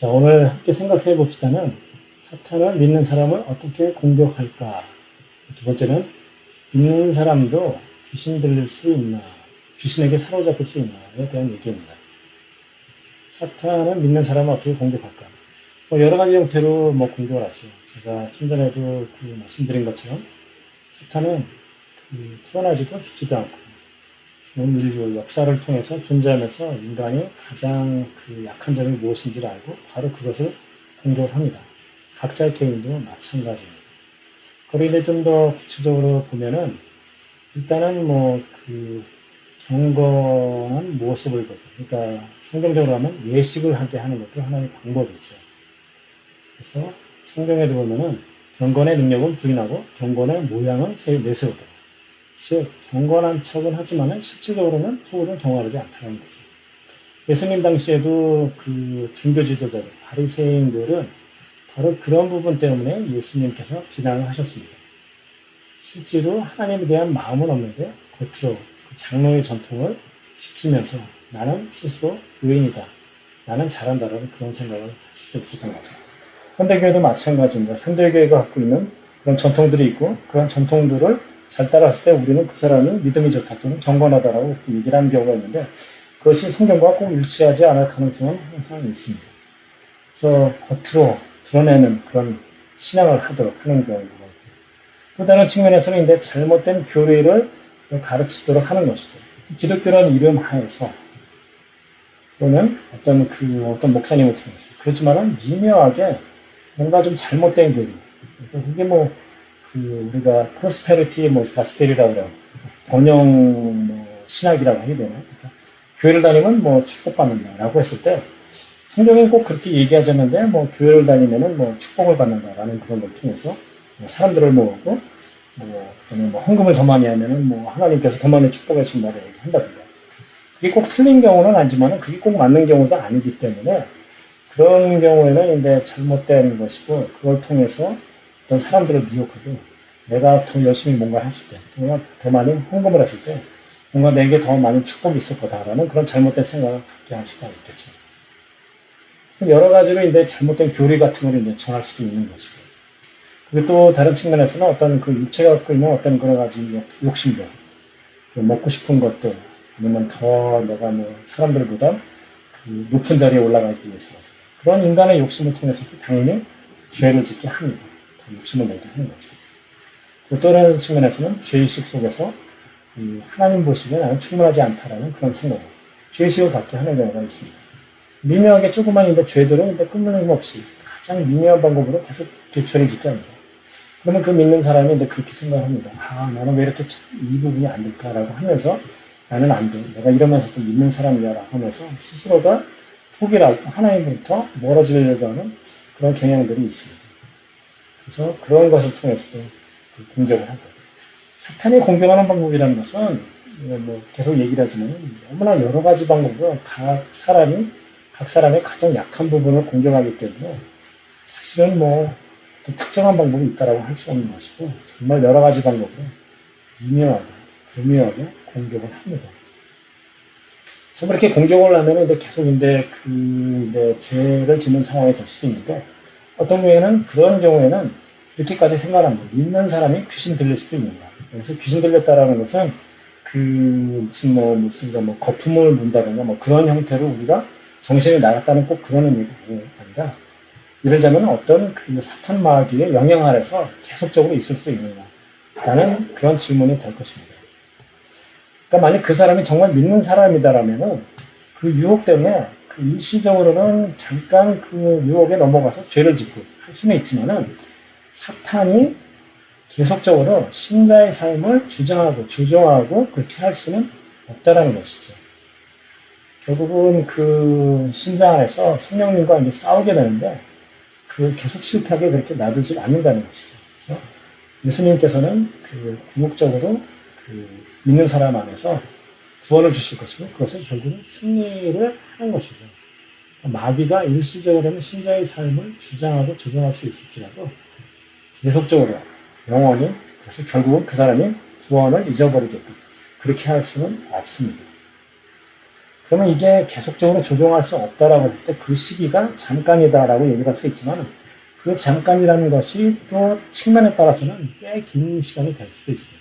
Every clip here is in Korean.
자, 오늘 함께 생각해 봅시다는 사탄을 믿는 사람을 어떻게 공격할까? 두 번째는 믿는 사람도 귀신 들릴 수 있나? 귀신에게 사로잡힐 수 있나에 대한 얘기입니다. 사탄을 믿는 사람을 어떻게 공격할까? 뭐 여러 가지 형태로 뭐 공격을 하죠. 제가 좀 전에도 그 말씀드린 것처럼 사탄은 그 태어나지도 죽지도 않고 온 인류 역사를 통해서 존재하면서 인간이 가장 그 약한 점이 무엇인지를 알고 바로 그것을 공격을 합니다. 각자의 개인도 마찬가지입니다. 그런데 좀 더 구체적으로 보면은 일단은 뭐 그 경건한 모습을 보고 그러니까 성경적으로 하면 예식을 하게 하는 것도 하나의 방법이죠. 그래서 성경에도 보면은 경건의 능력은 부인하고 경건의 모양은 내세우다. 즉 경건한 척은 하지만은 실질적으로는 속으로는 경건하지 않다는 거죠. 예수님 당시에도 그 종교 지도자들 바리새인들은 바로 그런 부분 때문에 예수님께서 비난을 하셨습니다. 실제로 하나님에 대한 마음은 없는데 겉으로 그 장로의 전통을 지키면서 나는 스스로 의인이다. 나는 잘한다라는 그런 생각을 할 수 있었던 거죠. 현대교회도 마찬가지입니다. 현대교회가 갖고 있는 그런 전통들이 있고 그런 전통들을 잘 따랐을 때 우리는 그 사람이 믿음이 좋다 또는 경건하다라고 이렇게 얘기를 하는 경우가 있는데 그것이 성경과 꼭 일치하지 않을 가능성은 항상 있습니다. 그래서 겉으로 드러내는 그런 신앙을 하도록 하는 경우가 또 다른 측면에서는 이제 잘못된 교리를 가르치도록 하는 것이죠. 기독교라는 이름 하에서 또는 어떤 그 어떤 목사님을 통해서 그렇지만은 미묘하게 뭔가 좀 잘못된 교리 그게 뭐 그 우리가 프로스페리티 뭐 가스펠이라고 그래요. 번영 뭐 신학이라고 하게 되나? 그러니까 교회를 다니면 뭐 축복받는다라고 했을 때 성경에 꼭 그렇게 얘기하지 않는데 뭐 교회를 다니면은 뭐 축복을 받는다라는 그런 걸 통해서 뭐 사람들을 모으고 뭐 그다음에 뭐 헌금을 더 많이 하면은 뭐 하나님께서 더 많이 축복해 준다고 얘기한다든가. 그게 꼭 틀린 경우는 아니지만은 그게 꼭 맞는 경우도 아니기 때문에 그런 경우에는 이제 잘못된 것이고 그걸 통해서 어떤 사람들을 미혹하고 내가 더 열심히 뭔가 했을 때, 뭔가 더 많이 헌금을 했을 때, 뭔가 내게 더 많은 축복이 있을 거다라는 그런 잘못된 생각을 갖게 할 수가 있겠죠. 여러 가지로 이제 잘못된 교리 같은 걸 이제 전할 수도 있는 것이고. 그리고 또 다른 측면에서는 어떤 그 육체가 갖고 있는 어떤 그런 가지 욕심들, 그 먹고 싶은 것들, 아니면 더 내가 뭐 사람들보다 그 높은 자리에 올라가기 위해서 그런 인간의 욕심을 통해서도 당연히 죄를 짓게 합니다. 욕심을 내게 하는 거죠. 또 다른 측면에서는 죄의식 속에서 하나님 보시기에 나는 충분하지 않다라는 그런 생각을 죄의식을 갖게 하는 경우가 있습니다. 미묘하게 조그만 인데 죄들은 근데 끊임 없이 가장 미묘한 방법으로 계속 죄를 짓게 합니다. 그러면 그 믿는 사람이 이제 그렇게 생각합니다. 아, 나는 왜 이렇게 이 부분이 안 될까라고 하면서 나는 안 돼. 내가 이러면서도 믿는 사람이야라고 하면서 스스로가 포기를 하고 하나님부터 멀어지려고 하는 그런 경향들이 있습니다. 그래서 그런 것을 통해서도 그 공격을 하고 사탄이 공격하는 방법이라는 것은 뭐 계속 얘기를 하지만 너무나 여러 가지 방법으로 각 사람이 각 사람의 가장 약한 부분을 공격하기 때문에 사실은 뭐 특정한 방법이 있다라고 할 수 없는 것이고 정말 여러 가지 방법으로 미묘하게 교묘하게 공격을 합니다. 정말 이렇게 공격을 하면 계속 이제 그 이제 죄를 짓는 상황이 될 수도 있는데 어떤 경우에는 그런 경우에는 이렇게까지 생각합니다. 믿는 사람이 귀신 들릴 수도 있는다. 그래서 귀신 들렸다라는 것은 그 무슨 뭐 무슨 뭐 거품을 문다든가 뭐 그런 형태로 우리가 정신이 나갔다는 꼭 그런 의미가 아니라 이러자면 어떤 그 사탄 마귀의 영향 아래서 계속적으로 있을 수 있느냐 라는 그런 질문이 될 것입니다. 그러니까 만약 그 사람이 정말 믿는 사람이다라면은 그 유혹 때문에 그 일시적으로는 잠깐 그 유혹에 넘어가서 죄를 짓고 할 수는 있지만은 사탄이 계속적으로 신자의 삶을 주장하고 조정하고 그렇게 할 수는 없다라는 것이죠. 결국은 그 신자 안에서 성령님과 이제 싸우게 되는데 그 계속 실패하게 그렇게 놔두지 않는다는 것이죠. 그래서 예수님께서는 그 궁극적으로 그 믿는 사람 안에서 구원을 주실 것이고 그것은 결국은 승리를 하는 것이죠. 마귀가 일시적으로는 신자의 삶을 주장하고 조정할 수 있을지라도 계속적으로 영원히 그래서 결국은 그 사람이 구원을 잊어버리게끔 그렇게 할 수는 없습니다. 그러면 이게 계속적으로 조종할 수 없다라고 했을 때 그 시기가 잠깐이다라고 얘기를 할 수 있지만 그 잠깐이라는 것이 또 측면에 따라서는 꽤 긴 시간이 될 수도 있습니다.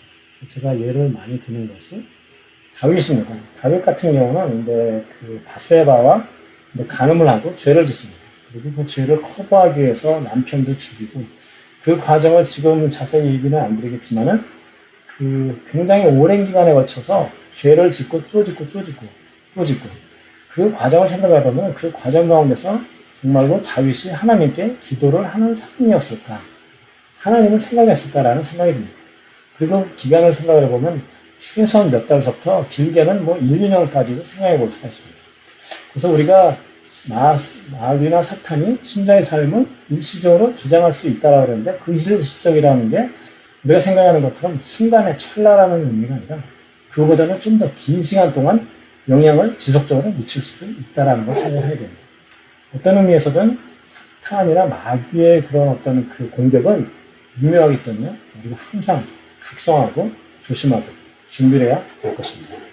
제가 예를 많이 드는 것이 다윗입니다. 다윗 같은 경우는 이제 그 바세바와 간음을 하고 죄를 짓습니다. 그리고 그 죄를 커버하기 위해서 남편도 죽이고 그 과정을 지금 자세히 얘기는 안 드리겠지만은 그 굉장히 오랜 기간에 걸쳐서 죄를 짓고 또 짓고 또 짓고 또 짓고 그 과정을 생각해 보면 그 과정 가운데서 정말로 다윗이 하나님께 기도를 하는 사람이었을까? 하나님은 생각했을까라는 생각이 듭니다. 그리고 기간을 생각해 보면 최소한 몇 달서부터 길게는 뭐 1, 2년까지도 생각해 볼 수가 있습니다. 그래서 우리가 마, 마귀나 사탄이 신자의 삶을 일시적으로 주장할 수 있다고 그러는데 그 일시적이라는 게 우리가 생각하는 것처럼 순간의 찰나라는 의미가 아니라 그거보다는 좀 더 긴 시간 동안 영향을 지속적으로 미칠 수도 있다라는 걸 생각해야 됩니다. 어떤 의미에서든 사탄이나 마귀의 그런 어떤 그 공격은 유명하기 때문에 우리가 항상 각성하고 조심하고 준비해야 될 것입니다.